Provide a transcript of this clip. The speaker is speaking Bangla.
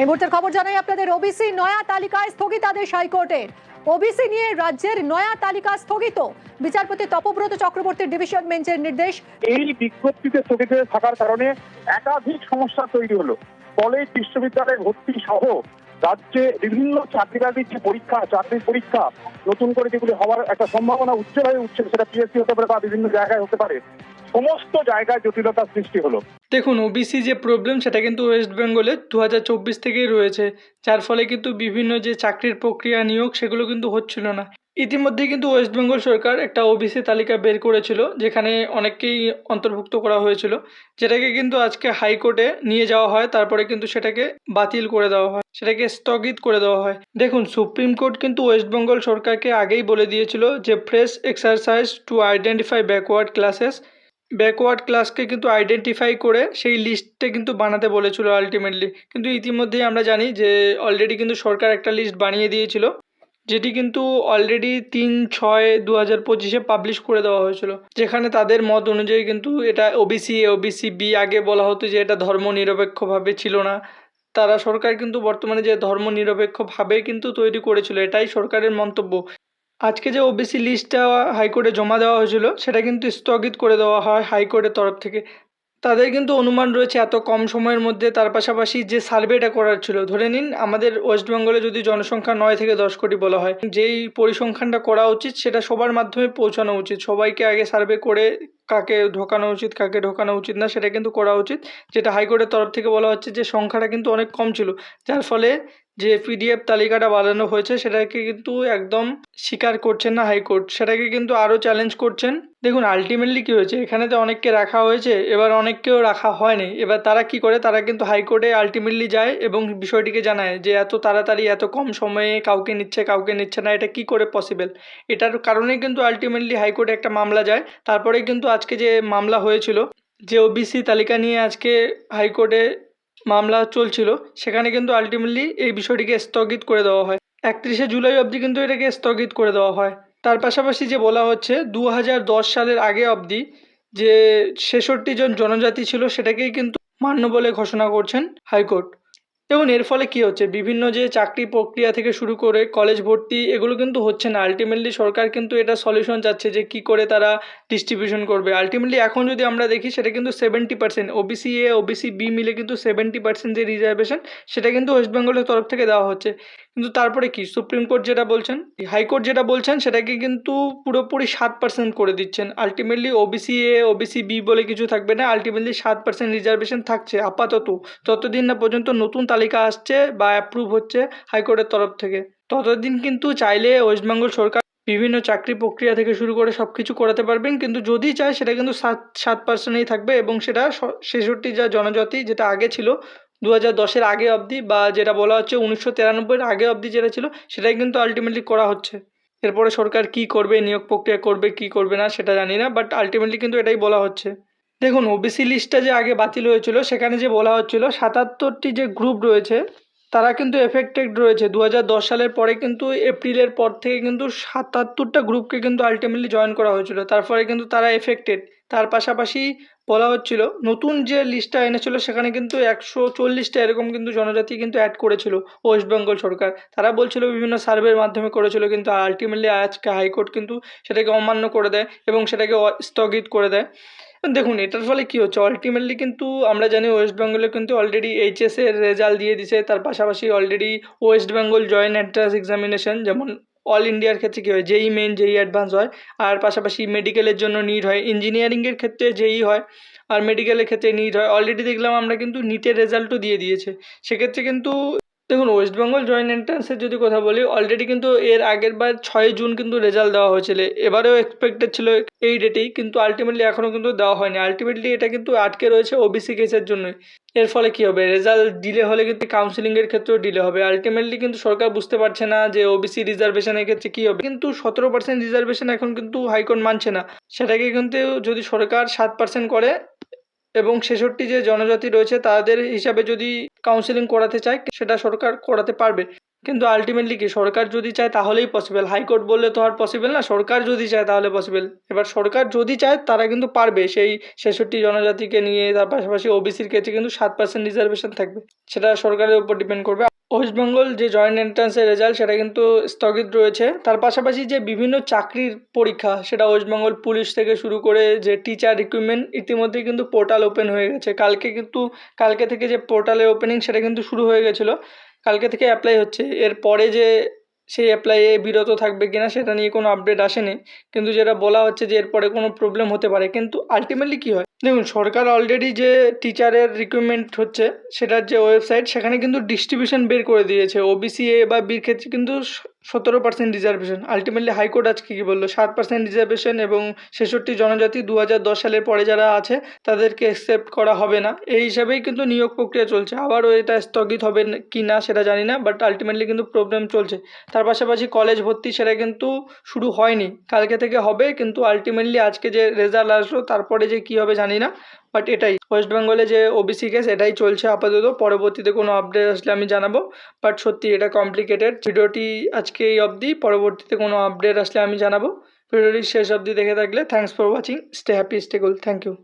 এই মুহূর্তের খবর জানাই আপনাদের। ওবিসি নয়া তালিকায় স্থগিতাদেশ হাইকোর্টের। ওবিসি নিয়ে রাজ্যের নয়া তালিকা স্থগিত। বিচারপতি তপব্রত চক্রবর্তীর ডিভিশন বেঞ্চের নির্দেশ। এই বিজ্ঞপ্তিতে স্থগিত থাকার কারণে একাধিক সমস্যা তৈরি হলো। কলেজ, বিশ্ববিদ্যালয়ে ভর্তি সহ রাজ্যে বিভিন্ন চাকরি বাকরির যে পরীক্ষা, চাকরির পরীক্ষা নতুন করে যেগুলি হওয়ার একটা সম্ভাবনা উচ্চ হয়ে উঠছে, সেটা পিএসসি হতে পারে বা বিভিন্ন জায়গায় হতে পারে। সমস্ত জায়গায় জটিলতার সৃষ্টি হলো। দেখুন ওবিসি যে প্রবলেম সেটা কিন্তু ওয়েস্ট বেঙ্গলে দু হাজার চব্বিশ থেকেই রয়েছে। যার ফলে কিন্তু বিভিন্ন যে চাকরির প্রক্রিয়া নিয়োগ, সেগুলো কিন্তু হচ্ছিল না। ইতিমধ্যে কিন্তু ওয়েস্ট বেঙ্গল সরকার একটা ওবিসি তালিকা বের করেছিল, যেখানে অনেককেই অন্তর্ভুক্ত করা হয়েছিল। যেটাকে কিন্তু আজকে হাইকোর্টে নিয়ে যাওয়া হয়, তারপরে কিন্তু সেটাকে বাতিল করে দেওয়া হয়, সেটাকে স্থগিত করে দেওয়া হয়। দেখুন, সুপ্রিম কোর্ট কিন্তু ওয়েস্ট বেঙ্গল সরকারকে আগেই বলে দিয়েছিল যে fresh exercise to identify backward classes backward ক্লাসকে কিন্তু আইডেন্টিফাই করে সেই লিস্টে কিন্তু বানাতে বলেছিল আলটিমেটলি কিন্তু ইতিমধ্যেই আমরা জানি যে অলরেডি কিন্তু সরকার একটা লিস্ট বানিয়ে দিয়েছিল, যেটি কিন্তু অলরেডি তিন ছয় দু হাজার পঁচিশে পাবলিশ করে দেওয়া হয়েছিল, যেখানে তাদের মত অনুযায়ী কিন্তু এটা ওবিসি এ ওবিসি বি আগে বলা হতো যে এটা ধর্ম নিরপেক্ষভাবে ছিল না। তারা সরকার কিন্তু বর্তমানে যে ধর্ম নিরপেক্ষভাবে কিন্তু তৈরি করেছিল, এটাই সরকারের মন্তব্য। আজকে যে ওবিসি লিস্টটা হাইকোর্টে জমা দেওয়া হয়েছিল, সেটা কিন্তু স্থগিত করে দেওয়া হয় হাইকোর্টের তরফ থেকে। তাদের কিন্তু অনুমান রয়েছে এত কম সময়ের মধ্যে তার পাশাপাশি যে সার্ভেটা করার ছিল, ধরে নিন আমাদের ওয়েস্ট বেঙ্গলে যদি জনসংখ্যা নয় থেকে দশ কোটি বলা হয়, যেই পরিসংখ্যানটা করা উচিত সেটা সবার মাধ্যমে পৌঁছানো উচিত। সবাইকে আগে সার্ভে করে কাকে ঢোকানো উচিত, কাকে ঢোকানো উচিত না, সেটা কিন্তু করা উচিত। যেটা হাইকোর্টের তরফ থেকে বলা হচ্ছে যে সংখ্যাটা কিন্তু অনেক কম ছিল, যার ফলে যে পিডিএফ তালিকাটা বানানো হয়েছে সেটাকে কিন্তু একদম স্বীকার করছেন না হাইকোর্ট। সেটাকে কিন্তু আরও চ্যালেঞ্জ করছেন। দেখুন আলটিমেটলি কী হয়েছে? এখানে তো অনেককে রাখা হয়েছে, এবার অনেককেও রাখা হয়নি। এবার তারা কি করে? তারা কিন্তু হাইকোর্টে আলটিমেটলি যায় এবং বিষয়টিকে জানায় যে এত তাড়াতাড়ি, এত কম সময়ে কাউকে নিচ্ছে কাউকে নিচ্ছে না, এটা কি করে পসিবল এটার কারণেই কিন্তু আলটিমেটলি হাইকোর্টে একটা মামলা যায়। তারপরে কিন্তু আজকে যে মামলা হয়েছিল, যে ওবিসি তালিকা নিয়ে আজকে হাইকোর্টে মামলা চলছিল, সেখানে কিন্তু আলটিমেটলি এই বিষয়টিকে স্থগিত করে দেওয়া হয়। একত্রিশে জুলাই অবধি কিন্তু এটাকে স্থগিত করে দেওয়া হয়। তার পাশাপাশি যে বলা হচ্ছে দু হাজার দশ সালের আগে অবধি যে ছেষট্টি জন জনজাতি ছিল, সেটাকেই কিন্তু মান্য বলে ঘোষণা করছেন হাইকোর্ট। দেখুন এর ফলে কি হচ্ছে? বিভিন্ন যে চাকরি প্রক্রিয়া থেকে শুরু করে কলেজ ভর্তি এগুলো কিন্তু হচ্ছে না। আলটিমেটলি সরকার কিন্তু এটা সলিউশন চাচ্ছে যে কি করে তারা ডিস্ট্রিবিউশন করবে। আলটিমেটলি এখন যদি আমরা দেখি সেটা কিন্তু seventy percent OBC A OBC B মিলে কিন্তু সেভেন্টি পার্সেন্ট যে রিজার্ভেশন সেটা কিন্তু ওয়েস্ট বেঙ্গলের তরফ থেকে দেওয়া হচ্ছে। কিন্তু তারপরে কি? সুপ্রিম কোর্ট যেটা বলছেন হাইকোর্ট যেটা বলছেন, সেটাকে কিন্তু পুরোপুরি সাত পার্সেন্ট করে দিচ্ছেন। Ultimately OBC A OBC B বলে কিছু থাকবে না। আলটিমেটলি সাত পার্সেন্ট রিজার্ভেশন থাকছে, আপাতত। ততদিন না পর্যন্ত নতুন তালিকা আসছে বা অ্যাপ্রুভ হচ্ছে হাইকোর্টের তরফ থেকে। ততদিন কিন্তু চাইলে ওয়েস্টবেঙ্গল সরকার বিভিন্ন চাকরি প্রক্রিয়া থেকে শুরু করে সব কিছু করাতে পারবেন। কিন্তু যদি চায়, সেটা কিন্তু সাত সাত পার্সেন্টেই থাকবে এবং সেটা ছেষট্টি যা জনজাতি, যেটা আগে ছিল দু হাজার আগে অবধি বা যেটা বলা হচ্ছে উনিশশো তিরানব্বইয়ের আগে অবধি যেটা ছিল, সেটাই কিন্তু আলটিমেটলি করা হচ্ছে। এরপরে সরকার কি করবে, নিয়োগ প্রক্রিয়া করবে, কি করবে না, সেটা জানি না বাট আলটিমেটলি কিন্তু এটাই বলা হচ্ছে। দেখুন ওবিসি লিস্টটা যে আগে বাতিল হয়েছিল, সেখানে যে বলা হচ্ছিল, সাতাত্তরটি যে গ্রুপ রয়েছে, তারা কিন্তু এফেক্টেড রয়েছে। দু হাজার দশ সালের পরে কিন্তু এপ্রিলের পর থেকে কিন্তু সাতাত্তরটা গ্রুপকে কিন্তু আলটিমেটলি জয়েন করা হয়েছিল। তারপরে কিন্তু তারা এফেক্টেড তার পাশাপাশি বলা হচ্ছিল, নতুন যে লিস্টটা এনেছিল সেখানে কিন্তু একশো চল্লিশটা এরকম কিন্তু জনজাতি কিন্তু অ্যাড করেছিল ওয়েস্ট বেঙ্গল সরকার। তারা বলছিল বিভিন্ন সার্ভের মাধ্যমে করেছিল কিন্তু আলটিমেটলি আজকে হাইকোর্ট কিন্তু সেটাকে অমান্য করে দেয় এবং সেটাকে স্থগিত করে দেয়। দেখুন, এটার ফলে কী হচ্ছে? আলটিমেটলি কিন্তু আমরা জানি ওয়েস্ট বেঙ্গলে কিন্তু অলরেডি এইচএসের রেজাল্ট দিয়ে দিছে। তার পাশাপাশি already west Bengal joint entrance examination যেমন অল ইন্ডিয়ার ক্ষেত্রে কী হয়? যেই মেন যেই অ্যাডভান্স হয়। আর পাশাপাশি মেডিকেলের জন্য নিড হয়। ইঞ্জিনিয়ারিংয়ের ক্ষেত্রে যেই হয়। আর মেডিকেলের ক্ষেত্রে নিড হয়। অলরেডি দেখলাম আমরা কিন্তু নিটের রেজাল্টও দিয়ে দিয়েছে। সেক্ষেত্রে কিন্তু দেখুন ওয়েস্ট বেঙ্গল জয়েন্ট এন্ট্রান্সের যদি কথা বলি অলরেডি কিন্তু এর আগের বার ছয় জুন কিন্তু রেজাল্ট দেওয়া হয়েছিল। এবারেও এক্সপেক্টেড ছিল এই ডেটেই কিন্তু আলটিমেটলি এখনও কিন্তু দেওয়া হয়নি। আলটিমেটলি এটা কিন্তু আটকে রয়েছে ওবিসি কেসের জন্যই। এর ফলে কী হবে? রেজাল্ট ডিলে হলে কিন্তু কাউন্সিলিংয়ের ক্ষেত্রেও ডিলে হবে। আলটিমেটলি কিন্তু সরকার বুঝতে পারছে না যে ওবিসি রিজার্ভেশনের ক্ষেত্রে কী হবে। কিন্তু সতেরো পার্সেন্ট রিজার্ভেশন এখন কিন্তু হাইকোর্ট মানছে না। সেটাকে কিন্তু যদি সরকার সাত পার্সেন্ট করে এবং ছেষট্টি যে জনজাতি রয়েছে, তাদের হিসাবে যদি কাউন্সেলিং করাতে চায়, সেটা সরকার করাতে পারবে। কিন্তু আলটিমেটলি কি, সরকার যদি চায় তাহলেই পসিবল হাইকোর্ট বললে তো আর পসিবল না, সরকার যদি চায় তাহলে পসিবল এবার সরকার যদি চায়, তারা কিন্তু পারবে। সেই ছেষট্টি জনজাতিকে নিয়ে তার পাশাপাশি ওবিসির ক্ষেত্রে কিন্তু সাত পার্সেন্ট রিজার্ভেশন থাকবে। সেটা সরকারের উপর ডিপেন্ড করবে। ওয়েস্টবেঙ্গল যে জয়েন্ট এন্ট্রান্সের রেজাল্ট সেটা কিন্তু স্থগিত রয়েছে। তার পাশাপাশি যে বিভিন্ন চাকরির পরীক্ষা, সেটা ওয়েস্টবেঙ্গল পুলিশ থেকে শুরু করে যে টিচার রিক্রুটমেন্ট ইতিমধ্যেই কিন্তু পোর্টাল ওপেন হয়ে গেছে। কালকে কিন্তু, কালকে থেকে যে পোর্টালের ওপেনিং সেটা কিন্তু শুরু হয়ে গেছিল। কালকে থেকে অ্যাপ্লাই হচ্ছে। এর পরে যে সেই অ্যাপ্লাইয়ে বিরত থাকবে কিনা সেটা নিয়ে কোনো আপডেট আসেনি। কিন্তু যেটা বলা হচ্ছে যে এরপরে কোনো প্রবলেম হতে পারে। কিন্তু আলটিমেটলি কী হয়? দেখুন, সরকার অলরেডি যে টিচারের রিক্রুটমেন্ট হচ্ছে, সেটার যে ওয়েবসাইট সেখানে কিন্তু ডিস্ট্রিবিউশন বের করে দিয়েছে। ওবিসি এ বা বির ক্ষেত্রে কিন্তু সতেরো পার্সেন্ট রিজার্ভেশন আলটিমেটলি হাইকোর্ট আজকে কী বলল? সাত পার্সেন্ট রিজার্ভেশন এবং ছেষট্টি জনজাতি দু হাজার দশ সালের পরে যারা আছে, তাদেরকে অ্যাকসেপ্ট করা হবে না। এই হিসাবেই কিন্তু নিয়োগ প্রক্রিয়া চলছে। আবারও এটা স্থগিত হবে কি না সেটা জানি না বাট আলটিমেটলি কিন্তু প্রবলেম চলছে। তার পাশাপাশি কলেজ ভর্তি সেটা কিন্তু শুরু হয়নি। কালকে থেকে হবে, কিন্তু আলটিমেটলি আজকে যে রেজাল্ট আসলো, তারপরে যে কী হবে জানি না। বাট এটাই ওয়েস্ট বেঙ্গলে যে ওবিসি কেস এটাই চলছে আপাতত। পরবর্তীতে কোনো আপডেট আসলে আমি জানাব। বাট সত্যি এটা কমপ্লিকেটেড ভিডিওটি আজকে এই অবধি, পরবর্তীতে কোনো আপডেট আসলে আমি জানাব। ভিডিওটি শেষ অবধি দেখে থাকলে thanks for watching stay happy stay cool thank you